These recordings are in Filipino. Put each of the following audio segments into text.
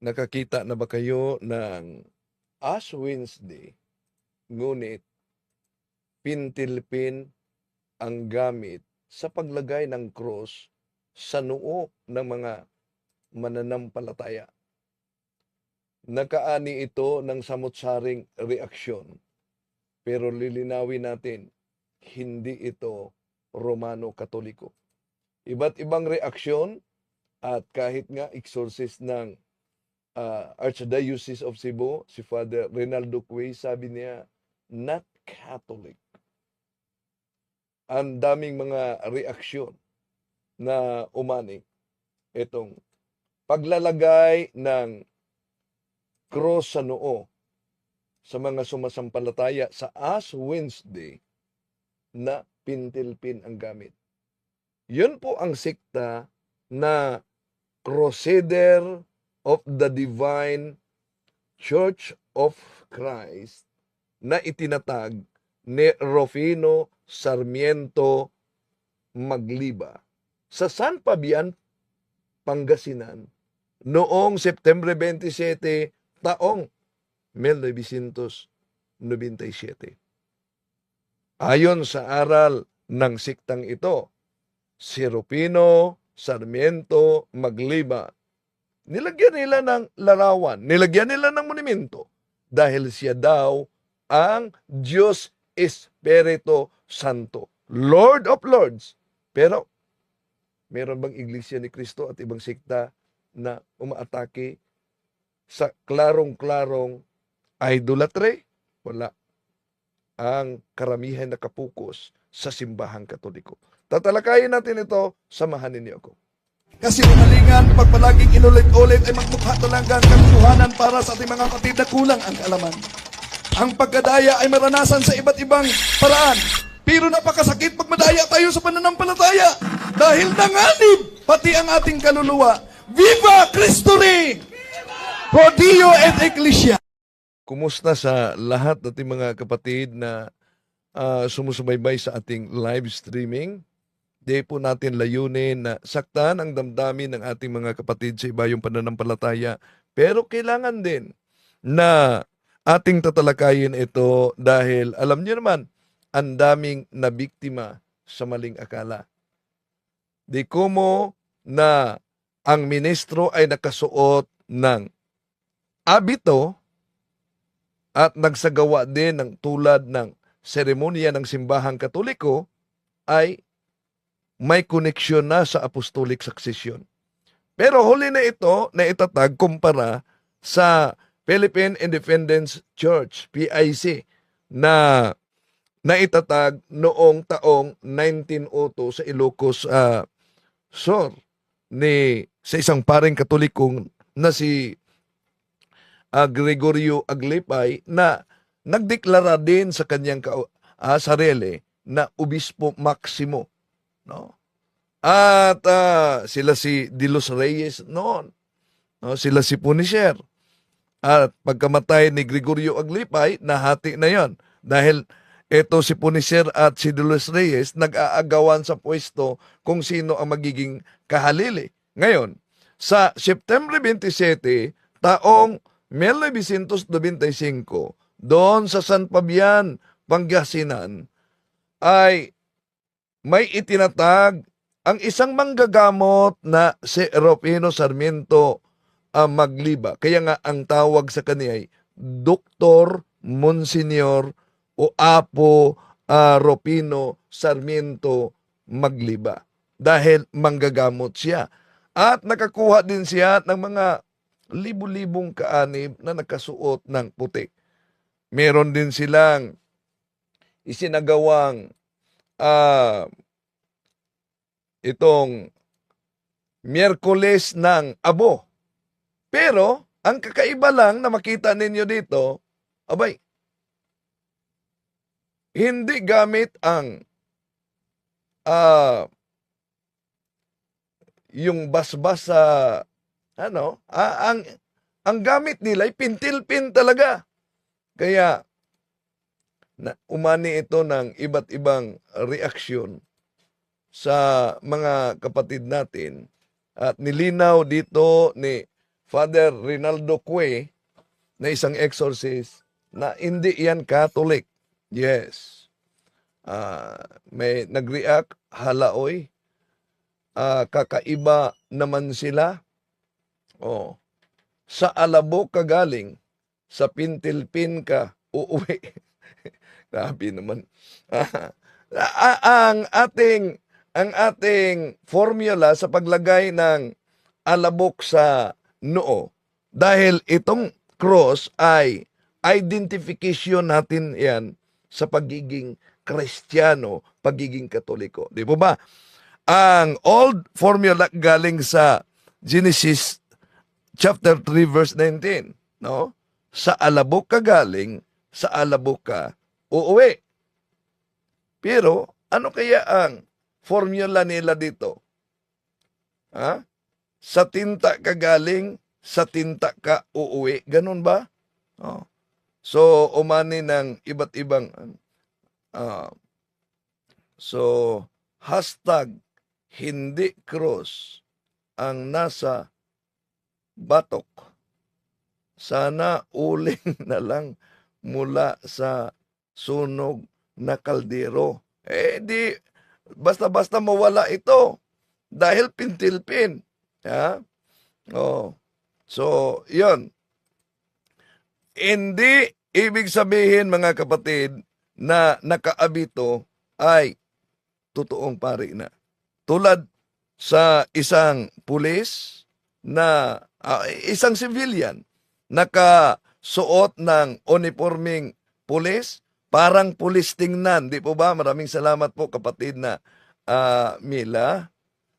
Nakakita na ba kayo ng Ash Wednesday, ngunit pintilpin ang gamit sa paglagay ng cross sa noo ng mga mananampalataya. Nakaani ito ng samot-saring reaksyon. Pero lilinawin natin, hindi ito Romano-Katoliko. Iba't ibang reaksyon at kahit nga exorcist ng uh, Archdiocese of Cebu, si Father Renaldo Cuey, sabi niya, not Catholic. Ang daming mga reaksyon na umani itong paglalagay ng cross sa noo sa mga sumasampalataya sa Ash Wednesday na pintilpin ang gamit. Yun po ang sikta na Crusader of the Divine Church of Christ na itinatag ni Rufino Sarmiento Magliba sa San Fabian, Pangasinan noong September 27 taong 1997. Ayon sa aral ng siktang ito, si Rufino Sarmiento Magliba nilagyan nila ng larawan, nilagyan nila ng monumento dahil siya daw ang Diyos Espiritu Santo, Lord of Lords. Pero meron bang iglesia ni Kristo at ibang sikta na umaatake sa klarong-klarong idolatry? Wala. Ang karamihan nakapokus sa simbahang katoliko. Tatalakayin natin ito, samahan ninyo ako. Kasi umalingan, pag palaging inulit-ulit ay magmukha talaga ang katotohanan para sa ating mga kapatid na kulang ang kaalaman. Ang pagkadaya ay maranasan sa iba't ibang paraan. Pero napakasakit pag madaya tayo sa pananampalataya. Dahil nanganib pati ang ating kaluluwa. Viva Cristo Rey! Pro Dio et Ecclesia! Kumusta sa lahat nating mga kapatid na ah, sumusubaybay sa ating live streaming? Di po natin layunin na saktan ang damdamin ng ating mga kapatid sa iba yung pananampalataya. Pero kailangan din na ating tatalakayin ito dahil alam niyo naman, ang daming nabiktima sa maling akala. Di kumo na ang ministro ay nakasuot ng abito at nagsagawa din ng tulad ng seremonya ng simbahang katoliko ay may koneksyon na sa apostolic succession. Pero huli na ito na itatag kumpara sa Philippine Independence Church, PIC, na naitatag noong taong 1902 sa Ilocos ah, Sur ni sa isang paring katolikong na si ah, Gregorio Aglipay na nagdeklara din sa kanyang ka, ah, sarili na obispo maximo no? At ah, sila si De Los Reyes noon no? Sila si Punisher. At pagkamatay ni Gregorio Aglipay nahati na yon dahil ito si Punisher at si De Los Reyes nag-aagawan sa pwesto kung sino ang magiging kahalili. Ngayon sa September 27 taong 1995 doon sa San Fabian, Pangasinan ay may itinatag ang isang manggagamot na si Rufino Sarmiento ah, Magliba. Kaya nga ang tawag sa kanya ay Doktor Monsignor o Apo ah, Rufino Sarmiento Magliba. Dahil manggagamot siya. At nakakuha din siya ng mga libu-libong kaanib na nakasuot ng puti. Meron din silang isinagawang ah, itong Miyerkules ng Abo. Pero, ang kakaiba lang na makita ninyo dito, abay, hindi gamit ang ah, yung basbas sa ano, ah, ang ang gamit nila ay pintil-pin talaga. Kaya na, umani ito ng iba't ibang reaksyon sa mga kapatid natin at nilinaw dito ni Father Rinaldo Cue na isang exorcist na hindi yan Catholic. Yes. Ah, may nag-react, halaoy. Ah, kakaiba naman sila. Oh. Sa alabo ka galing, sa pintilpin ka uuwi. Grabe naman. Ah, ang ating ang ating formula sa paglagay ng alabok sa noo dahil itong cross ay identification natin yan sa pagiging Kristiyano, pagiging Katoliko. Di po ba? Ang old formula galing sa Genesis chapter 3 verse 19, no? Sa alabok ka galing, sa alabok ka uuwi. Pero ano kaya ang formula nila dito? Ha? Sa tinta ka galing, sa tinta ka uuwi. Ganun ba? Oh. So, umani ng iba't ibang ah, so, hashtag hindi cross ang nasa batok. Sana uling na lang mula sa sunog na kaldero. Eh di, basta-basta mawala ito. Dahil pintilpin. Ha? Oh. So, yon Hindi ibig sabihin mga kapatid na nakaabito ay totoong pari na. Tulad sa isang pulis na ah, isang civilian nakasuot ng uniforming pulis, parang pulis tingnan. Di po ba? Maraming salamat po kapatid na ah, Mila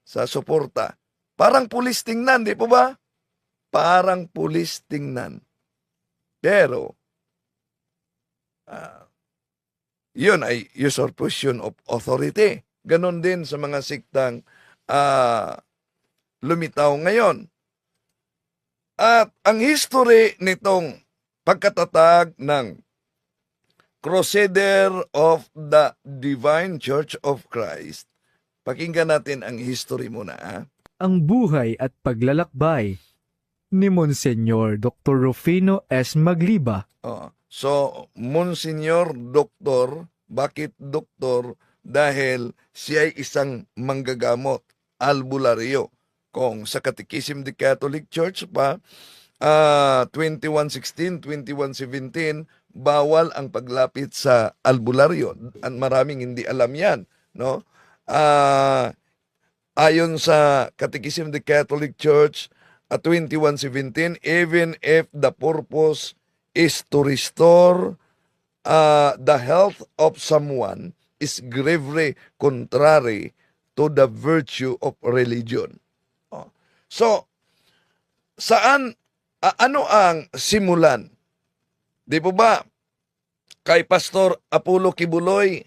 sa suporta. Parang pulis tingnan, di po ba? Parang pulis tingnan. Pero, ah, yun ay usurpation of authority. Ganon din sa mga siktang ah, lumitaw ngayon. At ang history nitong pagkatatag ng Crusader of the Divine Church of Christ, pakinggan natin ang history muna. ah. ang buhay at paglalakbay ni Monsenyor Dr. Rufino S. Magliba, Oh. So, Monsignor Doktor, bakit doktor? Dahil siya ay isang manggagamot, albularyo. Kung sa Catechism of the Catholic Church pa, ah 2116, 2117, bawal ang paglapit sa albularyo. At maraming hindi alam yan. No? Ah, ayon sa Catechism of the Catholic Church, at 2117, even if the purpose is to restore uh, the health of someone is gravely contrary to the virtue of religion. Oh. So, saan, ano ang simulan? Di po ba, kay Pastor Apollo Kibuloy,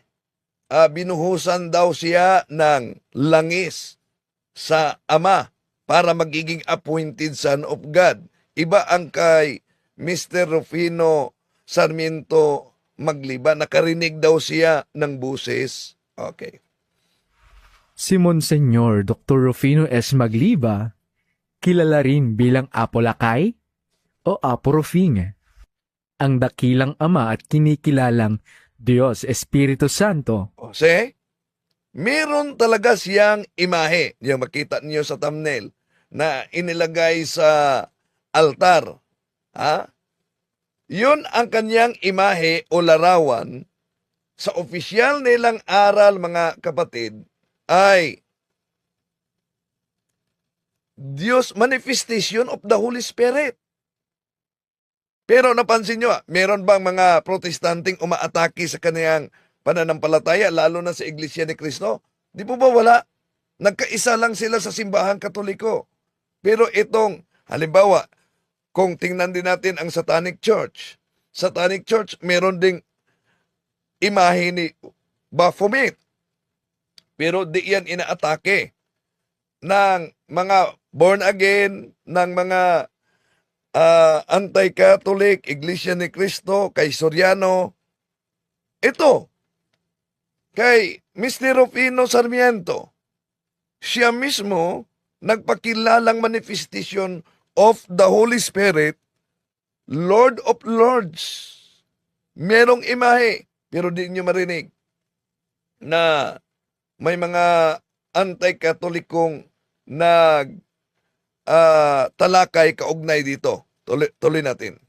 ah, binuhusan daw siya ng langis sa Ama para magiging appointed son of God. Iba ang kay Mr. Rufino Sarmiento Magliba. Nakarinig daw siya ng buses. Okay. si Monsenyor Dr. Rufino S. Magliba, kilala rin bilang Apolakay o Apo Rufing, ang dakilang ama at kinikilalang Diyos Espiritu Santo. O, see? Meron talaga siyang imahe. Yung makita niyo sa thumbnail na inilagay sa altar. Ha? Yun ang kanyang imahe o larawan sa opisyal nilang aral mga kapatid ay Diyos manifestation of the Holy Spirit. Pero napansin nyo, meron bang mga protestanting umaatake sa kaniyang pananampalataya, lalo na sa Iglesia ni Cristo? Di po ba wala? Nagkaisa lang sila sa simbahang katoliko. Pero itong, halimbawa, kung tingnan din natin ang Satanic Church, Satanic Church, meron ding imahe ni Baphomet. Pero di yan inaatake ng mga born again, ng mga ah, anti-Catholic, Iglesia ni Cristo, kay Soriano. Ito, kay Mr. Rufino Sarmiento, siya mismo nagpakilalang manifestation of the Holy Spirit, Lord of Lords. Merong imahe, pero di nyo marinig na may mga anti-katolikong nag ah, talakay kaugnay dito. Tuloy, tuloy natin.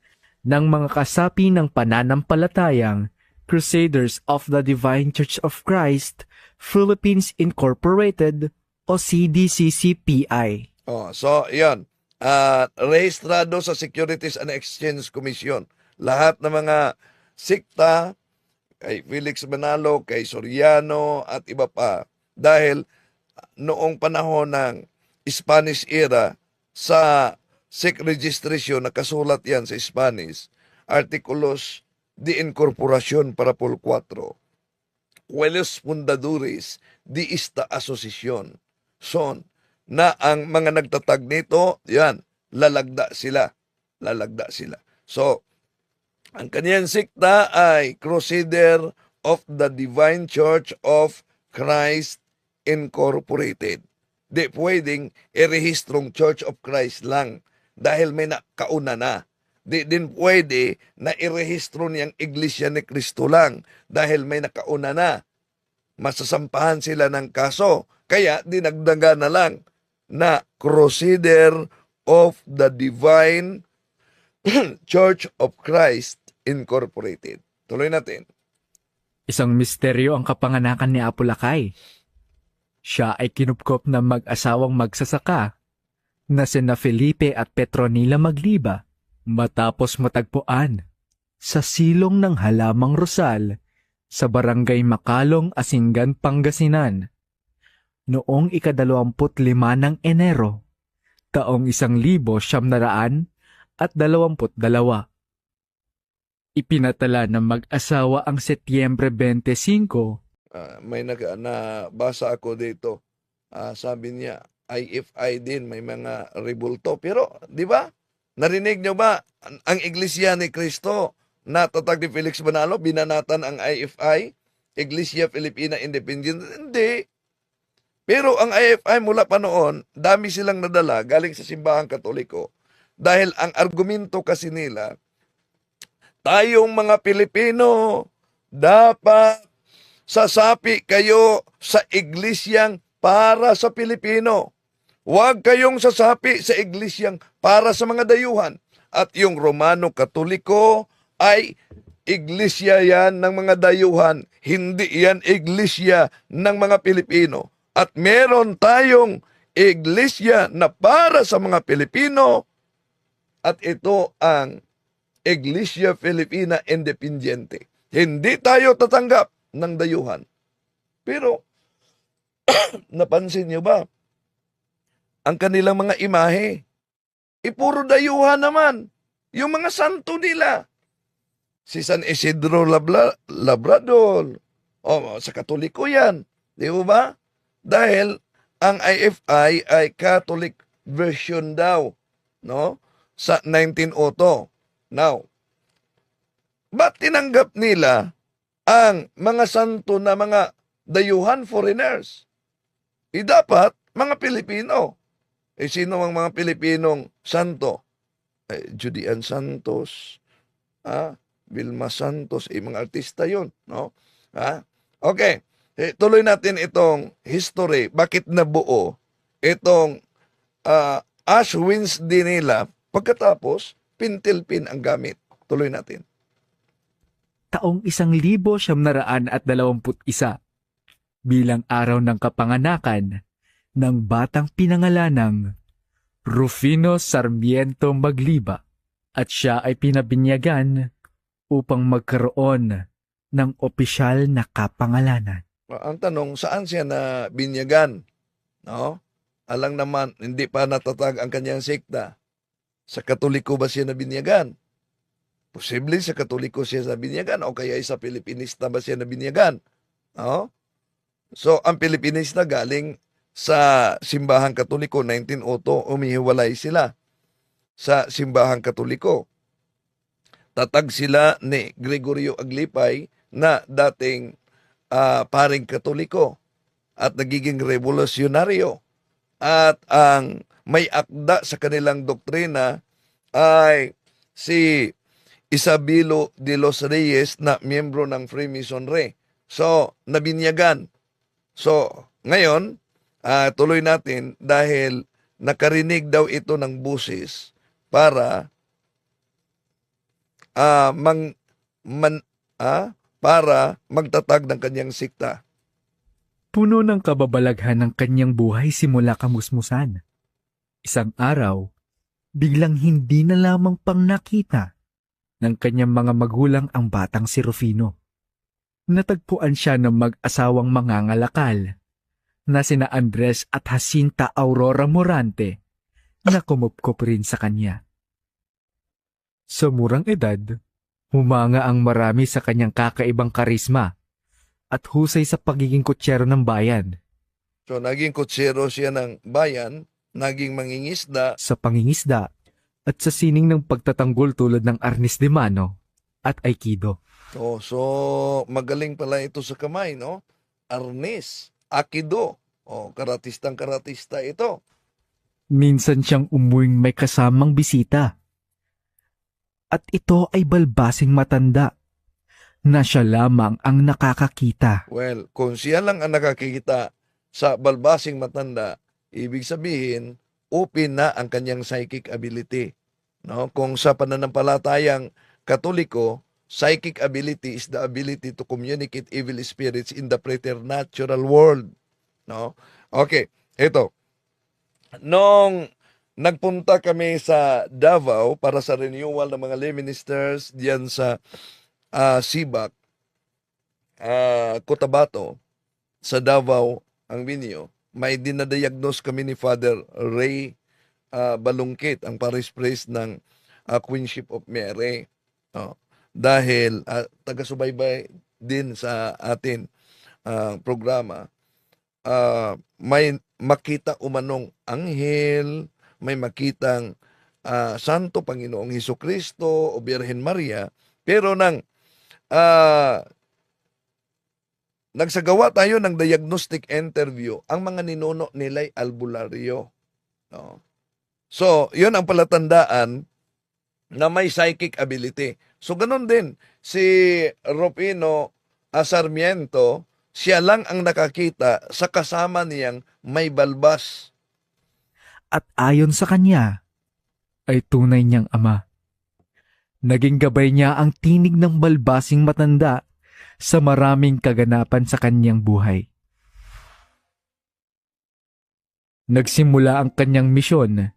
ng mga kasapi ng pananampalatayang Crusaders of the Divine Church of Christ, Philippines Incorporated o CDCCPI. Oh, so, yan. Ah, rehistrado sa Securities and Exchange Commission. Lahat ng mga sikta, kay Felix Manalo, kay Soriano, at iba pa. Dahil noong panahon ng Spanish era, sa SIC registration, nakasulat yan sa Spanish, Articulos de Incorporación para Pol 4. Cuelos Fundadores de esta asosasyon. Son, na ang mga nagtatag nito, yan, lalagda sila. Lalagda sila. So, ang kaniyang sikta ay Crusader of the Divine Church of Christ Incorporated. Di pwedeng irehistrong Church of Christ lang dahil may nakauna na. Di din pwede na irehistro niyang Iglesia ni Cristo lang dahil may nakauna na. Masasampahan sila ng kaso. Kaya dinagdaga na lang na Crusader of the Divine Church of Christ Incorporated. Tuloy natin. Isang misteryo ang kapanganakan ni Apulakay. Siya ay kinupkop ng mag-asawang magsasaka na sina Felipe at Petronila Magliba matapos matagpuan sa silong ng halamang Rosal sa barangay Makalong, Asinggan, Pangasinan noong ikadalawamput lima ng Enero, taong isang libo siyam na raan at dalawamput dalawa. Ipinatala ng mag-asawa ang Setyembre 25 Ah, may nag na basa ako dito. Ah, sabi niya IFI din may mga rebulto. Pero, di ba? Narinig niyo ba ang, Iglesia ni Cristo na tatag ni Felix Manalo, binanatan ang IFI, Iglesia Filipina Independent? Hindi. Pero ang IFI mula pa noon, dami silang nadala galing sa simbahang katoliko. Dahil ang argumento kasi nila, tayong mga Pilipino, dapat sasapi kayo sa iglesyang para sa Pilipino. Huwag kayong sasapi sa iglesyang para sa mga dayuhan. At yung Romano Katoliko ay iglesia yan ng mga dayuhan, hindi yan iglesia ng mga Pilipino. At meron tayong iglesia na para sa mga Pilipino at ito ang Iglesia Filipina Independiente. Hindi tayo tatanggap ng dayuhan. Pero, napansin niyo ba? Ang kanilang mga imahe, ipuro dayuhan naman. Yung mga santo nila. Si San Isidro Labla, Labrador. O, sa katoliko yan. Di ba? Dahil ang IFI ay Catholic version daw. No? Sa 1902. Now, ba't tinanggap nila ang mga santo na mga dayuhan foreigners. E dapat, mga Pilipino. Eh, sino ang mga Pilipinong santo? Eh, Judian Santos, ah, Vilma Santos, eh, mga artista yon no? Ha? Okay, eh, tuloy natin itong history. Bakit nabuo itong ah, Ash Wednesday nila pagkatapos pintilpin ang gamit. Tuloy natin. taong isang libo siyam na raan at dalawamput isa bilang araw ng kapanganakan ng batang pinangalanang Rufino Sarmiento Magliba at siya ay pinabinyagan upang magkaroon ng opisyal na kapangalanan. Ah, Ang tanong, saan siya na binyagan? No? Alang naman, hindi pa natatag ang kanyang sekta. Sa Katoliko ba siya nabinyagan? Posible sa Katoliko siya nabinyagan o kaya sa Pilipinista ba siya nabinyagan? No? So, ang Pilipinista galing sa simbahang Katoliko, 1902, umihiwalay sila sa simbahang Katoliko. Tatag sila ni Gregorio Aglipay na dating ah, paring Katoliko at nagiging revolusyonaryo. at ang may akda sa kanilang doktrina ay si Isabelo de los Reyes na miyembro ng Freemasonry. So, nabinyagan. So, ngayon, ah, tuloy natin dahil nakarinig daw ito ng busis para ah, mang, man, ah, para magtatag ng kanyang sikta. Puno ng kababalaghan ng kanyang buhay simula kamusmusan. Isang araw, biglang hindi na lamang pang nakita ng kanyang mga magulang ang batang si Rufino. Natagpuan siya ng mag-asawang mangangalakal na sina Andres at Jacinta Aurora Morante na kumupkop rin sa kanya. Sa murang edad, humanga ang marami sa kanyang kakaibang karisma at husay sa pagiging kutsero ng bayan So, naging kutsero siya ng bayan, naging mangingisda, sa pangingisda at sa sining ng pagtatanggol tulad ng arnis de mano at aikido. Oh, so magaling pala ito sa kamay, no? Arnis, akido. Oh, karatistang karatista ito. Minsan siyang umuwing may kasamang bisita. At ito ay balbasing matanda na siya lamang ang nakakakita. Well, kung siya lang ang nakakikita sa balbasing matanda, ibig sabihin, open na ang kanyang psychic ability. No? Kung sa pananampalatayang katoliko, psychic ability is the ability to communicate evil spirits in the preternatural world. No? Okay, ito. Nung nagpunta kami sa Davao para sa renewal ng mga lay ministers diyan sa ah, Sibak, ah, Cotabato, sa Davao, ang Binyo, may dinadiagnose kami ni Father Ray ah, Balungkit, ang parish priest ng ah, Queenship of Mary. No? Dahil ah, taga-subaybay din sa atin ah, programa, ah, may makita umanong anghel, may makitang ah, Santo Panginoong Heso Kristo o Birhen Maria, pero nang ah, nagsagawa tayo ng diagnostic interview, ang mga ninuno nila'y albularyo. No? So, yun ang palatandaan na may psychic ability. So, ganun din. Si Rufino Sarmiento, siya lang ang nakakita sa kasama niyang may balbas. At ayon sa kanya, ay tunay niyang ama. Naging gabay niya ang tinig ng balbasing matanda sa maraming kaganapan sa kanyang buhay. Nagsimula ang kanyang misyon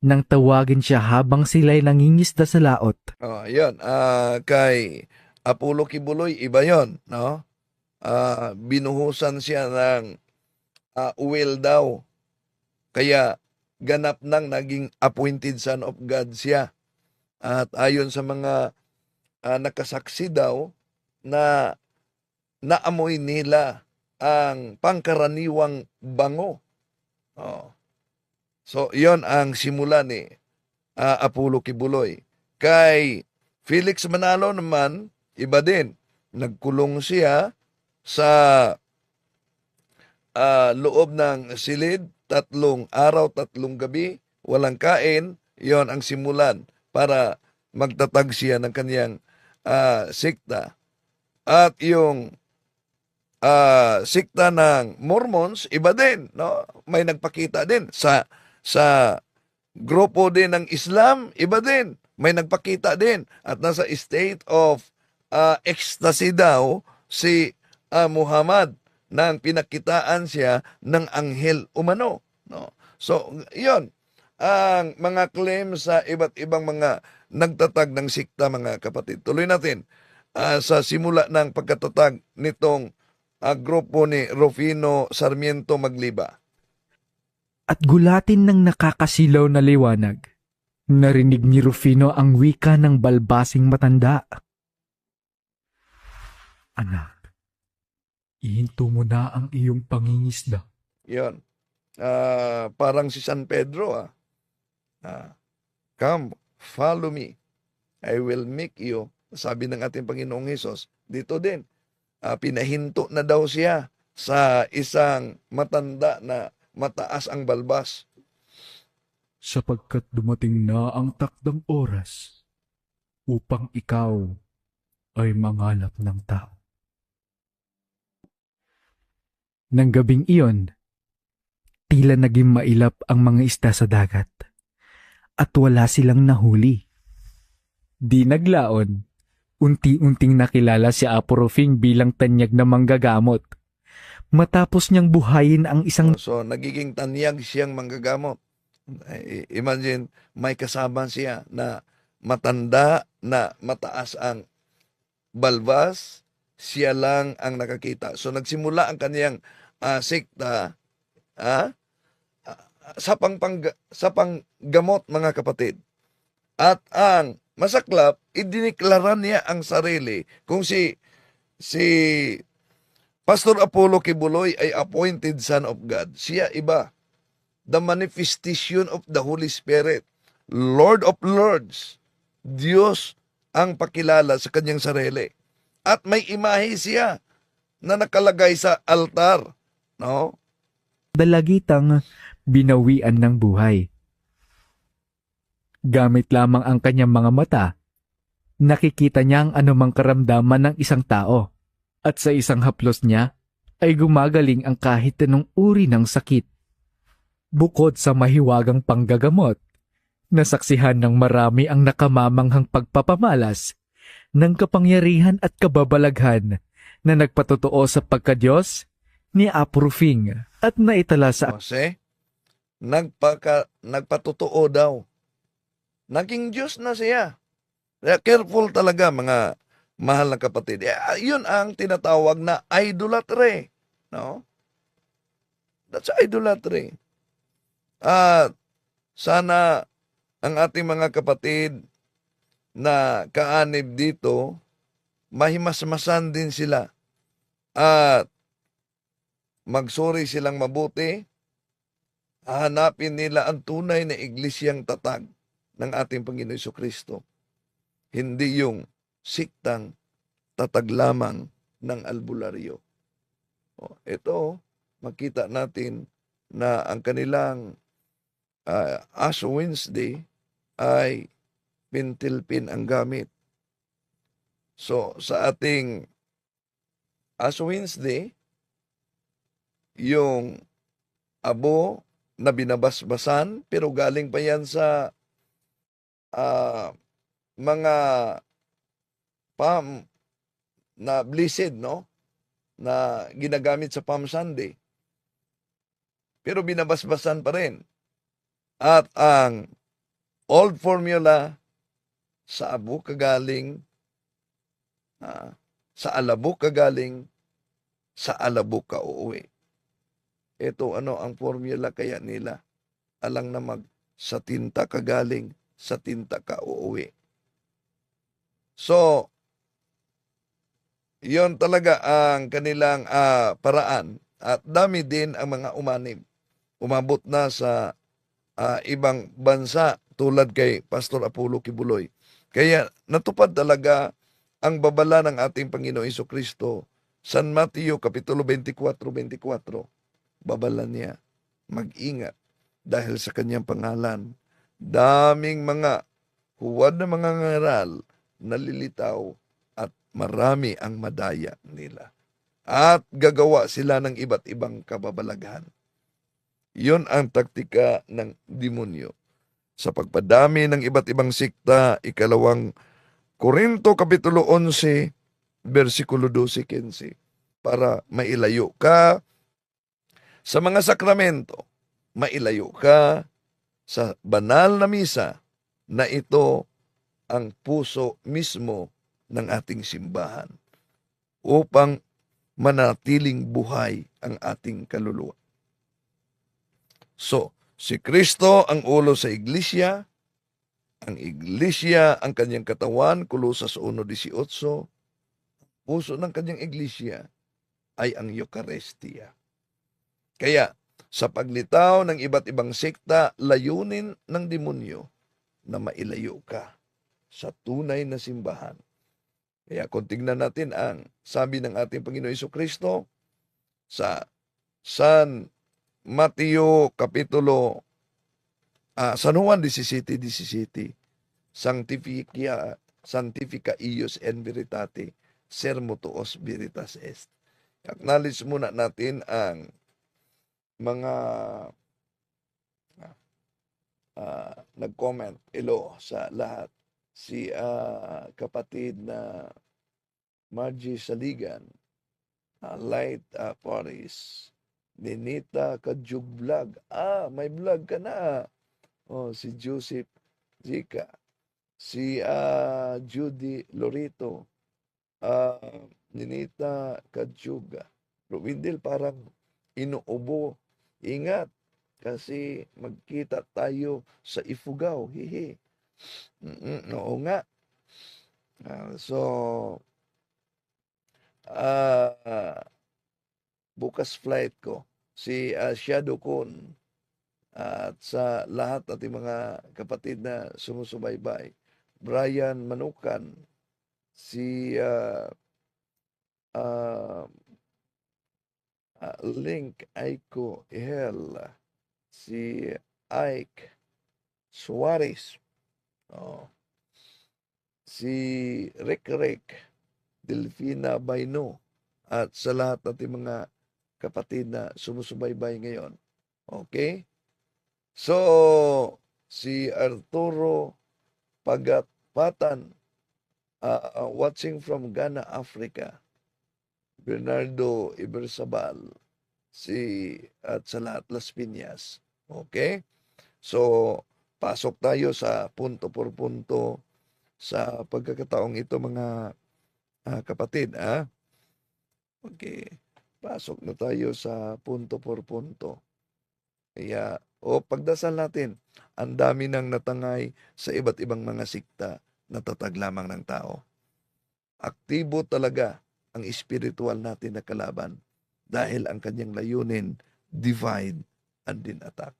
nang tawagin siya habang sila'y nangingisda sa laot. Oh, yun. Ah, kay Apollo Kibuloy, iba yon, no? Ah, binuhusan siya ng ah, uwel daw. Kaya ganap nang naging appointed son of God siya. At ayon sa mga ah, nakasaksi daw na naamoy nila ang pangkaraniwang bango. Oh. So, yon ang simula ni ah, Apollo Kibuloy. Kay Felix Manalo naman, iba din. Nagkulong siya sa ah, loob ng silid, tatlong araw, tatlong gabi, walang kain. Yon ang simulan para magtatag siya ng kanyang ah, sikta. At yung ah, sikta ng Mormons, iba din, no? May nagpakita din sa sa grupo din ng Islam, iba din. May nagpakita din at nasa state of ah, ecstasy daw si ah, Muhammad nang pinakitaan siya ng anghel umano, no? So, 'yon ang mga claim sa iba't ibang mga nagtatag ng sikta mga kapatid. Tuloy natin ah, sa simula ng pagkatatag nitong ah, grupo ni Rufino Sarmiento Magliba. At gulatin ng nakakasilaw na liwanag, narinig ni Rufino ang wika ng balbasing matanda. Anak, ihinto mo na ang iyong pangingisda. Yon. Ah, parang si San Pedro ah. Ah, Come, follow me. I will make you. Sabi ng ating Panginoong Hesus. Dito din. ah, pinahinto na daw siya sa isang matanda na mataas ang balbas. sapagkat dumating na ang takdang oras upang ikaw ay mangalap ng tao. Nang gabing iyon, tila naging mailap ang mga isda sa dagat at wala silang nahuli. Di naglaon, unti-unting nakilala si Aporofing bilang tanyag na manggagamot. Matapos niyang buhayin ang isang So, nagiging tanyag siyang manggagamot. Imagine, may kasama siya na matanda na mataas ang balbas, siya lang ang nakakita. So, nagsimula ang kaniyang ah, sikta ah, ah, sa, pangpang, sa panggamot, mga kapatid. At ang masaklap, idiniklara niya ang sarili kung si si Pastor Apollo Kibuloy ay appointed son of God. Siya iba. The manifestation of the Holy Spirit. Lord of Lords. Diyos ang pakilala sa kanyang sarili. At may imahe siya na nakalagay sa altar. No? dalagitang binawian ng buhay. Gamit lamang ang kanyang mga mata, nakikita niya ang anumang karamdaman ng isang tao at sa isang haplos niya ay gumagaling ang kahit anong uri ng sakit. Bukod sa mahiwagang panggagamot, nasaksihan ng marami ang nakamamanghang pagpapamalas ng kapangyarihan at kababalaghan na nagpatotoo sa pagkadyos ni Aprufing at naitala sa Jose, nagpaka, nagpatotoo daw. Naging Diyos na siya. Kaya careful talaga mga mahal na kapatid. Eh, yun ang tinatawag na idolatry. No? That's idolatry. At sana ang ating mga kapatid na kaanib dito, mahimasmasan din sila. At magsuri silang mabuti, hahanapin nila ang tunay na iglesyang tatag ng ating Panginoon Kristo. Hindi yung siktang tatag lamang ng albularyo. O, ito, makita natin na ang kanilang uh, Ash Wednesday ay pintilpin ang gamit. So, sa ating Ash Wednesday, yung abo na binabasbasan pero galing pa yan sa ah, mga pam na blessed no? Na ginagamit sa Palm Sunday. Pero binabasbasan pa rin. At ang old formula sa abo kagaling ah, sa alabo kagaling sa alabo ka uuwi. Ito ano ang formula kaya nila. Alang na mag sa tinta ka galing, sa tinta ka uuwi. So, yon talaga ang kanilang ah, paraan. At dami din ang mga umanim. Umabot na sa ah, ibang bansa tulad kay Pastor Apollo Kibuloy. Kaya natupad talaga ang babala ng ating Panginoon Iso Kristo San Mateo Kapitulo 24, 24 babala niya, mag-ingat dahil sa kanyang pangalan. Daming mga huwad na mga ngaral nalilitaw marami ang madaya nila. At gagawa sila ng iba't ibang kababalaghan. Yun ang taktika ng demonyo. Sa pagpadami ng iba't ibang sikta, ikalawang Korinto Kapitulo 11, versikulo 12-15, para mailayo ka sa mga sakramento, mailayo ka sa banal na misa na ito ang puso mismo ng ating simbahan upang manatiling buhay ang ating kaluluwa. So, si Kristo ang ulo sa iglesia, ang iglesia ang kanyang katawan, Kulosas 1.18, puso ng kanyang iglesia ay ang Eucharistia. Kaya, sa paglitaw ng iba't ibang sekta, layunin ng demonyo na mailayo ka sa tunay na simbahan. Kaya kung tignan natin ang sabi ng ating Panginoon Iso Kristo sa San Mateo Kapitulo ah, San Juan 17, 17. Sanctificia, sanctifica ius en veritate, sermo tuos veritas est. Acknowledge muna natin ang mga ah, nag-comment ilo sa lahat. Si ah, kapatid na Margie Saligan, ah, Light ah, Paris, Ninita Kajug Vlog. Ah, may vlog ka na. Oh, si Joseph Zika. Si ah, Judy Lorito. Ah, Ninita Kajug. Ruwindel parang inuubo. Ingat kasi magkita tayo sa Ifugao. Hihi. Mm-mm, oo nga. Ah, so, ah, bukas flight ko si ah, Shadow Kun at sa lahat ating mga kapatid na sumusubaybay. Brian Manukan, si ah, ah, ah, Link Aiko Ihel, si Ike Suarez, oh, si Rick Rick, Delfina Baino, at sa lahat nating mga kapatid na sumusubaybay ngayon. Okay? So, si Arturo Pagatpatan, uh, watching from Ghana, Africa. Bernardo Ibersabal, si at sa lahat Las Piñas. Okay? So, pasok tayo sa punto por punto sa pagkakataong ito mga ah, kapatid. Ah? Okay. Pasok na tayo sa punto por punto. Kaya, o pagdasal natin, ang dami nang natangay sa iba't ibang mga sikta na tatag lamang ng tao. Aktibo talaga ang espiritual natin na kalaban dahil ang kanyang layunin, divide and din attack.